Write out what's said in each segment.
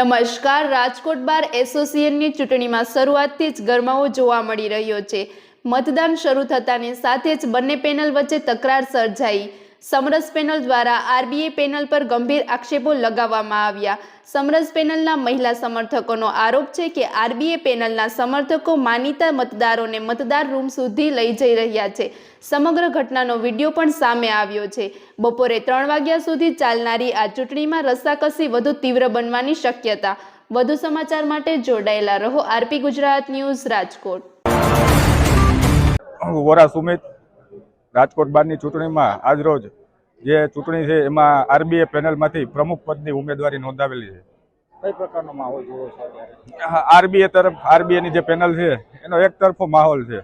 નમસ્કાર. રાજકોટ બાર એસોસિએશનની ચૂંટણીમાં શરૂઆતથી જ ગરમાવો જોવા મળી રહ્યો છે. મતદાન શરૂ થતાની સાથે જ બંને પેનલ વચ્ચે તકરાર સર્જાઈ. સમરસ પેનલ દ્વારા આરબીએ પેનલ પર ગંભીર આક્ષેપો લગાવવામાં આવ્યા. સમરસ પેનલના મહિલા સમર્થકોનો આરોપ છે કે આરબીએ પેનલના સમર્થકો માનીતા મતદારોને મતદાર રૂમ સુધી લઈ જઈ રહ્યા છે. સમગ્ર ઘટનાનો વીડિયો પણ સામે આવ્યો છે. બપોરે ત્રણ વાગ્યા સુધી ચાલનારી આ ચૂંટણીમાં રસ્સાકસી વધુ તીવ્ર બનવાની શક્યતા. વધુ સમાચાર માટે જોડાયેલા રહો આરપી ગુજરાત ન્યૂઝ રાજકોટ. વોરા સુમિત રાજકોટ બારની ચૂંટણીમાં આજરોજ જે ચૂંટણી છે એમાં આરબીએ પેનલમાંથી પ્રમુખ પદની ઉમેદવારી નોંધાવેલી છે. કઈ પ્રકારનો માહોલ જોવો છે આરબીએ તરફ આરબીએની જે પેનલ છે એનો એક તરફો માહોલ છે.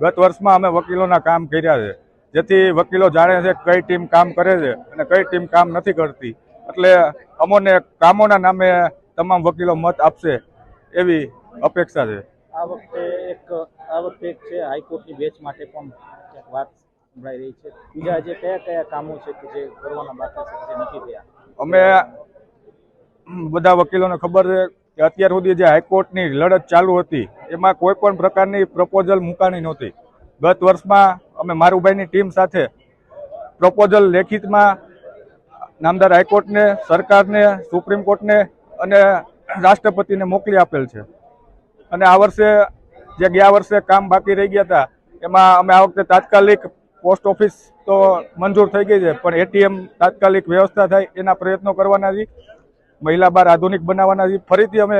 ગત વર્ષમાં અમે વકીલોના કામ કર્યા છે. જેથી વકીલો જાણે છે કઈ ટીમ કામ કરે છે અને કઈ ટીમ કામ નથી કરતી. એટલે અમોને કામોના નામે તમામ વકીલો મત આપશે એવી અપેક્ષા છે. આ વખતે એક આ વખતે છે હાઈકોર્ટની બેચ માટે પણ વાત સંભળાઈ રહી છે. બીજા જે કયા કયા કામો છે કે જે કરવાના બાકી છે જે નથી થયા? અમે બધા વકીલોને ખબર છે કે અત્યાર સુધી જે હાઈકોર્ટની લડત ચાલુ હતી, એમાં કોઈ પણ પ્રકારની પ્રપોઝલ મૂકાણી નહોતી. ગત વર્ષમાં અમે મારુભાઈની ટીમ સાથે પ્રપોઝલ લેખિતમાં નામદાર હાઈકોર્ટને, સરકારને, સુપ્રીમ કોર્ટને અને રાષ્ટ્રપતિને મોકલી આપેલ છે. અને આ વર્ષે, જે ગયા વર્ષે કામ બાકી રહી ગયા હતા, એમાં અમે આ વખતે તાત્કાલિક પોસ્ટ ઓફિસ તો મંજૂર થઈ ગઈ છે, પણ એટીએમ તાત્કાલિક વ્યવસ્થા થાય એના પ્રયત્નો કરવાના છે મહિલા બાર આધુનિક બનાવવાના છે ફરીથી અમે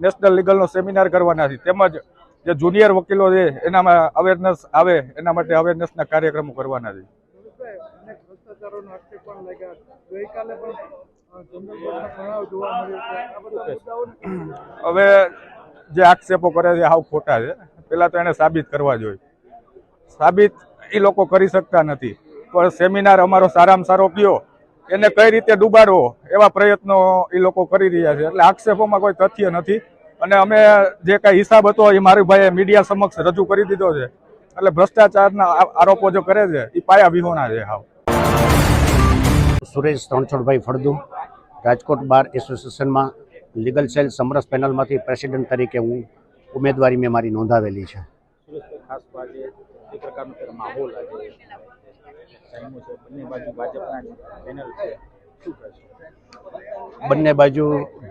નેશનલ લીગલનો સેમિનાર કરવાના છે તેમજ જે જુનિયર વકીલો છે, એનામાં અવેરનેસ આવે, એના માટે અવેરનેસના કાર્યક્રમો કરવાના છે હવે જે આક્ષેપો કરે છે હાવ ખોટા છે. પેલા તો એને સાબિત કરવા જોઈએ. સાબિત એ લોકો કરી શકતા નથી. પણ સેમિનાર અમારો સારામાં સારો ગયો એને કઈ રીતે ડૂબાડવો એવા પ્રયત્નો એ લોકો કરી રહ્યા છે. એટલે આક્ષેપોમાં કોઈ તથ્ય નથી. અને અમે જે કાંઈ હિસાબ હતો એ મારી ભાઈએ મીડિયા સમક્ષ રજૂ કરી દીધો છે. એટલે ભ્રષ્ટાચારના આ- આરોપો જો કરે છે એ પાયા વિહોણા છે હાવ. સુરેશ રણછોડભાઈ ફળદુ રાજકોટ બાર એસોસિએશનમાં લીગલ સેલ સમરસ પેનલમાંથી પ્રેસિડેન્ટ તરીકે હું ઉમેદવારી મેં મારી નોંધાવેલી છે. જે પ્રકારનો માહોલ આજે જામ્યો છે. બંને બાજુ ભાજપના પેનલ છે. બંને બાજુ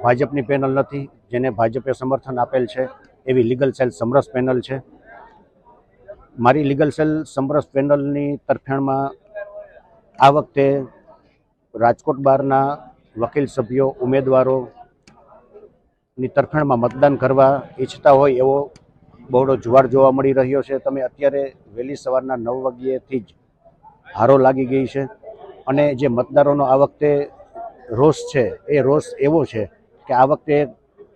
ભાજપની પેનલ નથી, જેને ભાજપે સમર્થન આપેલ છે, એવી લીગલ સેલ સમરસ પેનલ છે. મારી લીગલ સેલ સમરસ પેનલની તરફેણમાં આ વખતે રાજકોટ બારના વકીલ સભ્યો, ઉમેદવારોની તરફેણમાં મતદાન કરવા ઈચ્છતા હોય એવો બહોળો જુવાર જોવા મળી રહ્યો છે. તમે અત્યારે વહેલી સવારના નવ વાગ્યેથી જ હારો લાગી ગઈ છે. અને જે મતદારોનો આ વખતે રોષ છે, એ રોષ એવો છે કે આ વખતે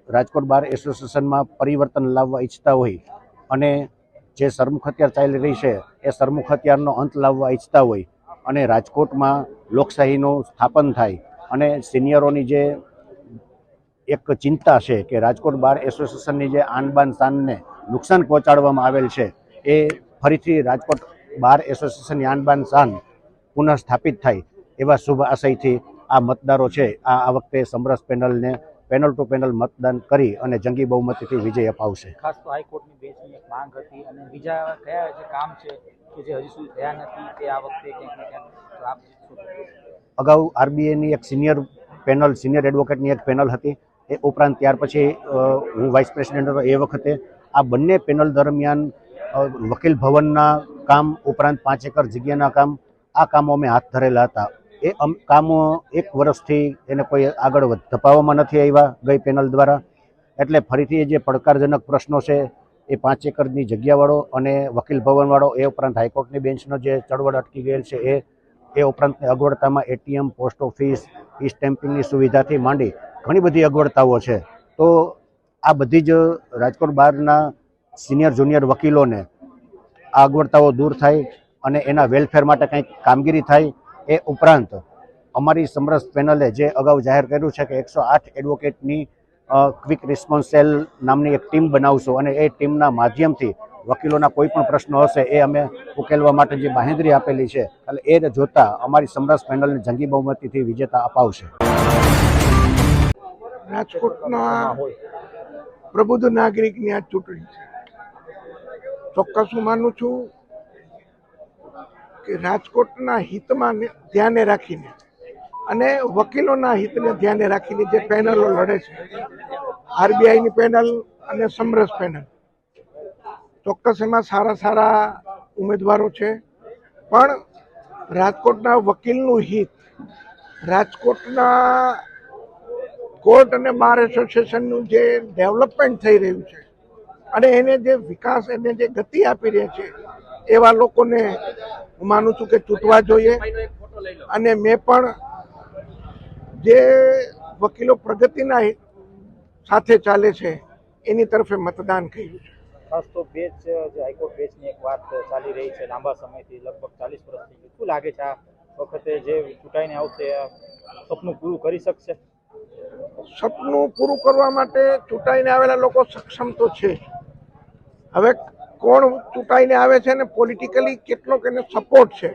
રાજકોટ બાર એસોસિએશનમાં પરિવર્તન લાવવા ઈચ્છતા હોય અને જે સરમુખ હત્યાર ચાલી રહી છે, એ સરમુખ હત્યારનો અંત લાવવા ઈચ્છતા હોય અને રાજકોટમાં લોકશાહીનું સ્થાપન થાય અને સિનિયરોની જે એક ચિંતા છે કે રાજકોટ બાર એસોસિએશનની જે આનબાન શાનને નુકસાન પહોંચાડવામાં આવેલ છે એ ફરીથી રાજકોટ બાર એસોસિએશનની આનબાન શાન પુનઃ સ્થાપિત થાય એવા શુભ આશયથી આ મતદારો છે. આ આ વખતે સમરસ પેનલને પેનલ ટુ પેનલ મતદાન કરી અને જંગી બહુમતીથી વિજય અપાવશે. ખાસ તો હાઈકોર્ટની બેચની એક માંગ હતી અને બીજા કયા જે કામ છે કે જે હજી સુધી થયા નથી તે આ વખતે ક્યાંક ને? અગાઉ આરબીઆઈની એક સિનિયર પેનલ સિનિયર એડવોકેટની એક પેનલ હતી. એ ઉપરાંત ત્યાર પછી હું વાઇસ પ્રેસિડેન્ટ હતો એ વખતે. આ બંને પેનલ દરમિયાન વકીલ ભવનના કામ ઉપરાંત પાંચ એકર જગ્યાના કામ, આ કામો અમે હાથ ધરેલા હતા. એ કામો એક વર્ષથી એને કોઈ આગળ ધપાવવામાં નથી આવ્યા ગઈ પેનલ દ્વારા. એટલે ફરીથી એ જે પડકારજનક પ્રશ્નો છે, એ પાંચ એકરની જગ્યાવાળો અને વકીલ ભવનવાળો એ ઉપરાંત હાઈકોર્ટની બેન્ચનો જે ચળવળ અટકી ગયેલ છે, એ એ ઉપરાંત અગવડતામાં એટીએમ, પોસ્ટ ઓફિસ, ઈ સ્ટેમ્પિંગની સુવિધાથી માંડી ઘણી બધી અગવડતાઓ છે. તો આ બધી જ રાજકોટ બહારના સિનિયર, જુનિયર વકીલોને આ અગવડતાઓ દૂર થાય અને એના વેલફેર માટે કંઈક કામગીરી થાય એ ઉપરાંત અમારી સમરસ પેનલે જે અગાઉ જાહેર કર્યું છે કે એકસો આઠ એડવોકેટની ક્વિક રિસ્પોન્સ સેલ નામની એક ટીમ બનાવશું અને એ ટીમના માધ્યમથી વકીલોના કોઈ પણ પ્રશ્નો હશે એ અમે ઉકેલવા માટે જે બાહેંધરી આપેલી છે, એટલે એ જોતા અમારી સમરસ પેનલને જંગી બહુમતીથી વિજેતા અપાવશે. રાજકોટના પ્રબુદ્ધ નાગરિકની આ ચૂંટણી છે. ચોક્કસ હું માનું છું કે રાજકોટના હિતમાં ધ્યાને રાખીને અને વકીલોના હિતને ધ્યાને રાખીને જે પેનલો લડે છે, આરબીઆઈની પેનલ અને સમરસ પેનલ ચોક્કસ એમાં સારા સારા ઉમેદવારો છે. પણ રાજકોટના વકીલનું હિત, રાજકોટના કોર્ટ અને બાર એસોસિએશનનું જે ડેવલપમેન્ટ થઈ રહ્યું છે અને એને જે વિકાસ, એને જે ગતિ આપી રહ્યા છે, એવા લોકોને હું માનું છું કે ચૂંટવા જોઈએ. અને મેં પણ જે વકીલો પ્રગતિના સાથે ચાલે છે, એની તરફે મતદાન કર્યું છે. ખાસ તો બેચ જે હાઈકોર્ટ બેચની એક વાત ચાલી રહી છે, લાંબા સમયથી લગભગ ચાલીસ વર્ષથી. શું લાગે છે આ વખતે જે ચૂંટાઈને આવશે સપનું પૂરું કરી શકશે? સપનું પૂરું કરવા માટે ચૂંટાઈને આવેલા લોકો સક્ષમ તો છે. હવે કોણ ચૂંટાઈને આવે છે ને પોલિટિકલી કેટલોક એને સપોર્ટ છે?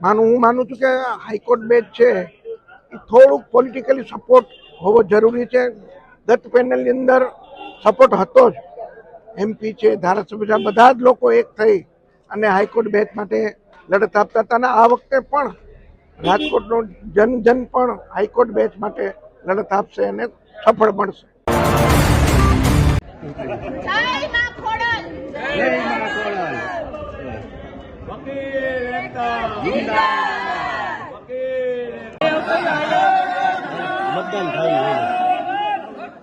માનું, હું માનું છું કે હાઈકોર્ટ બેચ છે. એ થોડુંક પોલિટિકલી સપોર્ટ હોવો જરૂરી છે. ગત પેનલની અંદર સપોર્ટ હતો જ. એમપી છે ધારાસભ્ય છે બધા જ લોકો એક થઈ અને હાઈકોર્ટ બેચ માટે લડત આપતા હતા અને આ વખતે પણ રાજકોટનો જન જન પણ હાઈકોર્ટ બેચ માટે લડત આપશે અને સફળ બનશે. મતદાન થયું હોય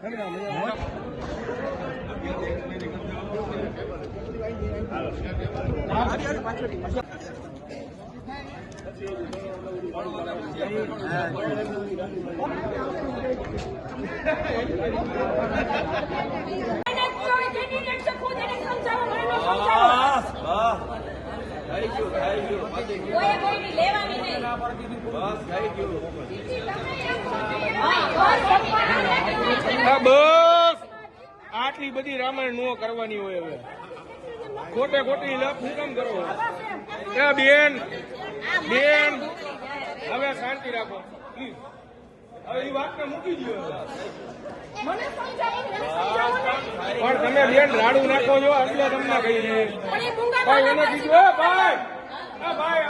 એને કોઈ કેન્ડિડેટ છે ખુદ એને સમજાવો મને નો સમજાવો કોઈ કોઈની લેવાની નહીં હા, આટલી બધી રામાયણ નો કરવાની હોય હવે. ખોટે ખોટી લપ હું કેમ કરો? એ બેન બેન હવે શાંતિ રાખો. પ્લીઝ. હવે એ વાતને મૂકી દો. પણ તમે બેન રાડું નાખો છો એટલે તમને કહી દઈએ પણ એ મૂંગા ભાઈ એને કીધું. હે ભાઈ આ ભાઈ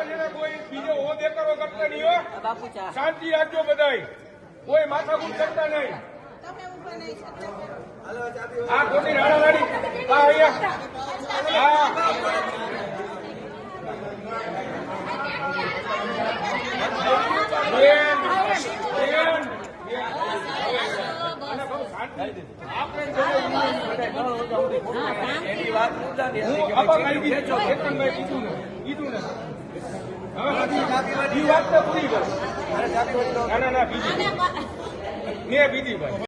મિનલ કોઈ બીજો હોદે કરો કરતા નહીં હો. શાંતિ રાખજો બધાય. કોઈ માથાકૂટ કરતા નહીં. આ ખોટી રાડા રાડી આ. અહીંયા કાઢી દીધો. કેતનભાઈ કીધું ને. કીધું ને. હવે ઈ વાત તો પૂરી કરો. ના ના ના બીજી. મેં બીજી ભાઈ